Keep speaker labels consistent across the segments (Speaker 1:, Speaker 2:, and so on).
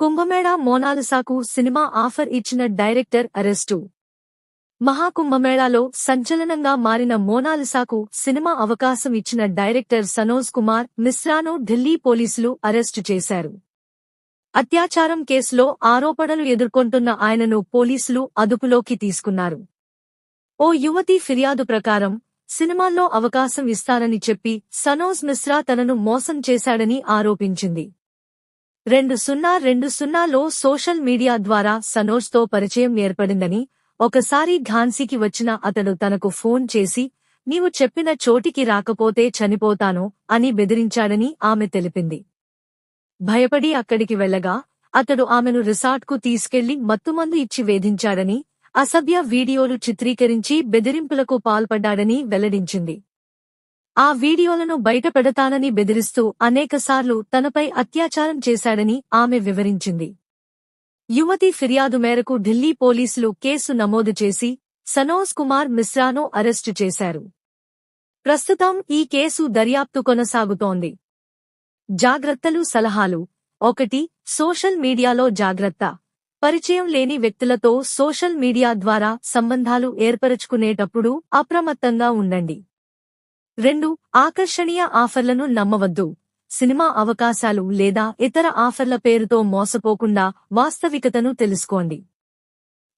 Speaker 1: కుంభమేళా మోనాలిసాకు cinema offer ఇచ్చిన director arrest. మహాకుంభమేళాలో సంచలనంగా మారిన మోనాలిసాకు సినిమా అవకాశం ఇచ్చిన డైరెక్టర్ సనోజ్ కుమార్ మిశ్రాను ఢిల్లీ పోలీసులు అరెస్టు చేశారు. అత్యాచారం కేసులో ఆరోపణలు ఎదుర్కొంటున్న ఆయనను పోలీసులు అదుపులోకి తీసుకున్నారు. ఓ యువతి ఫిర్యాదు ప్రకారం సినిమాల్లో అవకాశం ఇస్తానని చెప్పి సనోజ్ మిశ్రా తనను మోసం చేశాడని ఆరోపించింది. రెండు సున్నా రెండు సున్నాలో సోషల్ మీడియా ద్వారా సనోజ్తో పరిచయం ఏర్పడిందని ఒకసారి ఝాన్సీకి వచ్చిన అతడు తనకు ఫోన్ చేసి నీవు చెప్పిన చోటికి రాకపోతే చనిపోతాను అని బెదిరించాడని ఆమె తెలిపింది. భయపడి అక్కడికి వెళ్ళగా అతడు ఆమెను రిసార్ట్కు తీసుకెళ్ళి మత్తుమందు ఇచ్చి వేధించాడని అసభ్య వీడియోలు చిత్రీకరించి బెదిరింపులకు పాల్పడ్డాడని వెల్లడించింది. ఆ వీడియోలను బయటపెడతానని బెదిరిస్తూ అనేకసార్లు తనపై అత్యాచారం చేశాడని ఆమె వివరించింది. యువతి ఫిర్యాదు మేరకు ఢిల్లీ పోలీసులు కేసు నమోదు చేసి సనోజ్ కుమార్ మిశ్రాను అరెస్టు చేశారు. ప్రస్తుతం ఈ కేసు దర్యాప్తు కొనసాగుతోంది. జాగ్రత్తలు సలహాలు. ఒకటి సోషల్ మీడియాలో జాగ్రత్త. పరిచయం లేని వ్యక్తులతో సోషల్ మీడియా ద్వారా సంబంధాలు ఏర్పరచుకునేటప్పుడు అప్రమత్తంగా ఉండండి. రెండు ఆకర్షణీయ ఆఫర్లను నమ్మవద్దు. సినిమా అవకాశాలు లేదా ఇతర ఆఫర్ల పేరుతో మోసపోకుండా వాస్తవికతను తెలుసుకోండి.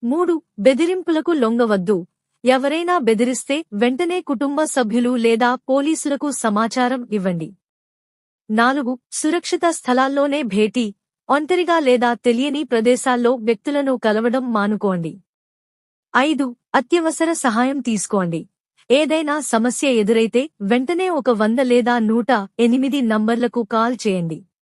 Speaker 1: మూడు బెదిరింపులకు లొంగవద్దు. ఎవరైనా బెదిరిస్తే వెంటనే కుటుంబ సభ్యులు లేదా పోలీసులకు సమాచారం ఇవ్వండి. నాలుగు సురక్షిత స్థలాల్లోనే భేటీ ఒంటరిగా లేదా తెలియని ప్రదేశాల్లో వ్యక్తులను కలవడం మానుకోండి. ఐదు అత్యవసర సహాయం తీసుకోండి. ఏదైనా సమస్య ఎదురైతే వెంటనే ఒక వంద లేదా నూట ఎనిమిది నంబర్లకు కాల్ చేయండి.